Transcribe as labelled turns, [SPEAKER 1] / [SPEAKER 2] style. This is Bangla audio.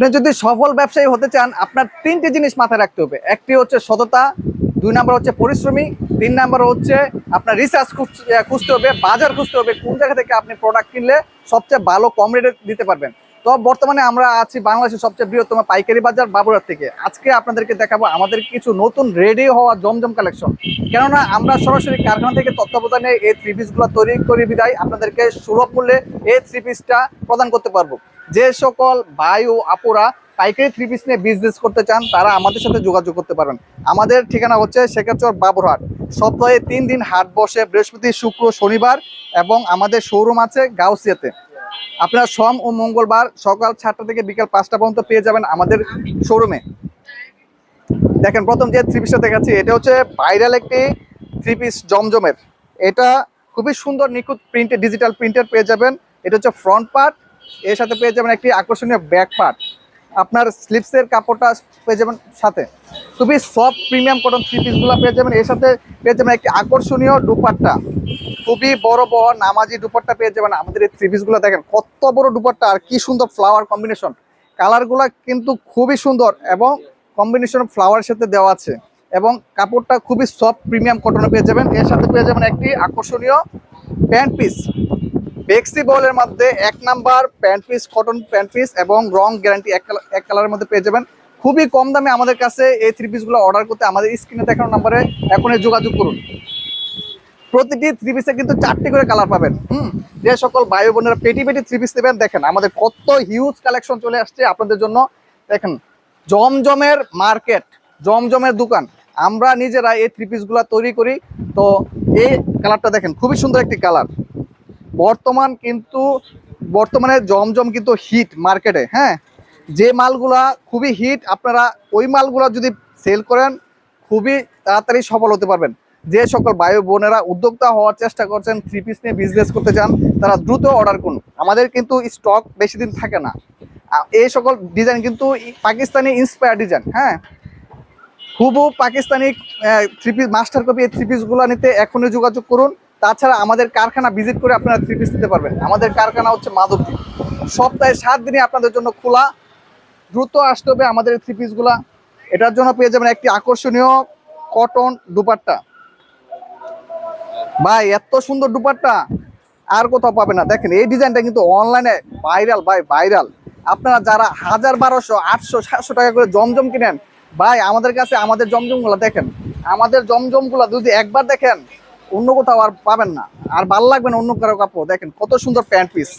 [SPEAKER 1] আপনি যদি সফল ব্যবসায়ী হতে চান, আপনার তিনটি জিনিস মাথায় রাখতে হবে। একটি হচ্ছে সততা, দুই নাম্বার হচ্ছে পরিশ্রমী, তিন নাম্বার হচ্ছে আপনার রিসার্চ খুঁজতে হবে, বাজার খুঁজতে হবে, কোন জায়গা থেকে আপনি প্রোডাক্ট কিনলে সবচেয়ে ভালো কম রেটে দিতে পারবেন। তো বর্তমানে আমরা আছি বাংলাদেশের সবচেয়ে বৃহত্তম পাইকারি বাজার বাবুরার থেকে। আজকে আপনাদেরকে দেখাবো আমাদের কিছু নতুন রেডি হওয়া জমজম কালেকশন কেননা আমরা সরাসরি কারখানা থেকে তত্ত্বাবধানে এই থ্রি পিসগুলো তৈরি করি বিদায়। আপনাদেরকে সুলভ মূল্যে এই থ্রি পিসটা প্রদান করতে পারব। যে সকল ভাই ও আপুরা পাইকারি থ্রি পিস নিয়ে বিজনেস করতে চান, তারা আমাদের সাথে যোগাযোগ করতে পারেন। আমাদের ঠিকানা হচ্ছে শেখারচর বাবুরহাট। সপ্তাহে তিন দিন হাট বসে বৃহস্পতি, শুক্র, শনিবার এবং আমাদের শোরুম আছে গাউসিয়াতে। আপনারা সোম ও মঙ্গলবার সকাল সাতটা থেকে বিকাল পাঁচটা পর্যন্ত পেয়ে যাবেন আমাদের শোরুমে দেখেন, প্রথম যে থ্রি পিসটা দেখাচ্ছি, এটা হচ্ছে ভাইরাল একটি থ্রি পিস জমজমের। এটা খুবই সুন্দর নিখুঁত প্রিন্টের ডিজিটাল প্রিন্টের পেয়ে যাবেন। এটা হচ্ছে ফ্রন্ট পার্ট এর সাথে পেয়ে যাবেন একটি আকর্ষণীয় ব্যাক পার্ট আপনার স্লিপসের কাপড়টা পেয়ে যাবেন সাথে। খুবই সফট প্রিমিয়াম কটন থ্রি পিসগুলো পেয়ে যাবেন। এর সাথে পেয়ে যাবেন একটি আকর্ষণীয় দুপাট্টা। খুবই বড় বড় নামাজি দুপাট্টা পেয়ে যাবেন। আমাদের এই থ্রি পিসগুলো দেখেন, কত বড় দুপাট্টা আর কি সুন্দর ফ্লাওয়ার কম্বিনেশন কালারগুলো কিন্তু খুবই সুন্দর এবং কম্বিনেশন ফ্লাওয়ারের সাথে দেওয়া আছে। এবং কাপড়টা খুবই সফট প্রিমিয়াম কটনে পেয়ে যাবেন। এর সাথে পেয়ে যাবেন একটি আকর্ষণীয় প্যান্ট পিস বেক্সি বলের মধ্যে এক number pant piece cotton pant piece এবং রং গ্যারান্টি এক কালার এক কালারের মধ্যে পেয়ে যাবেন। খুবই কম দামে আমাদের কাছে এই থ্রি পিসগুলো অর্ডার করতে আমাদের স্ক্রিনে দেখানো নাম্বারে এখনই যোগাযোগ করুন। প্রতিটি থ্রি পিসে কিন্তু চারটি করে কালার পাবেন। হুম? যে সকল ভাই বোনেরা পেটি পেটি থ্রি পিস নেবেন, দেখেন আমাদের কত হিউজ কালেকশন চলে আসছে আপনাদের জন্য। দেখেন, জমজমের মার্কেট জমজমের দোকান। আমরা নিজেরা এই থ্রি পিসগুলো তৈরি করি। তো এই কালারটা দেখেন, খুবই সুন্দর একটি কালার বর্তমান কিন্তু, বর্তমানে জমজম কিন্তু হিট মার্কেটে হ্যাঁ? যে মালগুলা খুবই হিট আপনারা ওই মালগুলা যদি সেল করেন, খুবই তাড়াতাড়ি সফল হতে পারবেন। যে সকল ভাই বোনেরা উদ্যোক্তা হওয়ার চেষ্টা করছেন থ্রি পিস নিয়ে বিজনেস করতে চান, তারা দ্রুত অর্ডার করুন। আমাদের কিন্তু স্টক বেশি দিন থাকে না। এই সকল ডিজাইন কিন্তু পাকিস্তানি ইন্সপায়ার ডিজাইন হ্যাঁ? হুবু Pakistani three piece master copy এই থ্রি পিসগুলো নিতে এখনই যোগাযোগ করুন। তাছাড়া আমাদের কারখানা ভিজিট করে আপনারা থ্রি পিস নিতে পারবেন। আমাদের কারখানা হচ্ছে মাধবদী সপ্তাহে সাত দিনই আপনাদের জন্য খোলা। দ্রুত আসতে হবে আমাদের থ্রি পিসগুলা এটার জন্য পেয়ে যাবেন একটি আকর্ষণীয় কটন দুপাট্টা। ভাই, এত সুন্দর দুপাট্টা। আর কোথাও পাবে না। দেখেন, এই ডিজাইনটা কিন্তু অনলাইনে ভাইরাল ভাই ভাইরাল আপনারা যারা হাজার বারোশো, আটশো, সাতশো টাকা করে জমজম কিনেন, ভাই, আমাদের কাছে আমাদের জমজমগুলো দেখেন, আমাদের জমজমগুলো যদি একবার দেখেন, অন্য কোথাও আর পাবেন না। আর ভালো লাগবে না অন্য কারও কাপড়। দেখেন, কত সুন্দর প্যান্ট পিস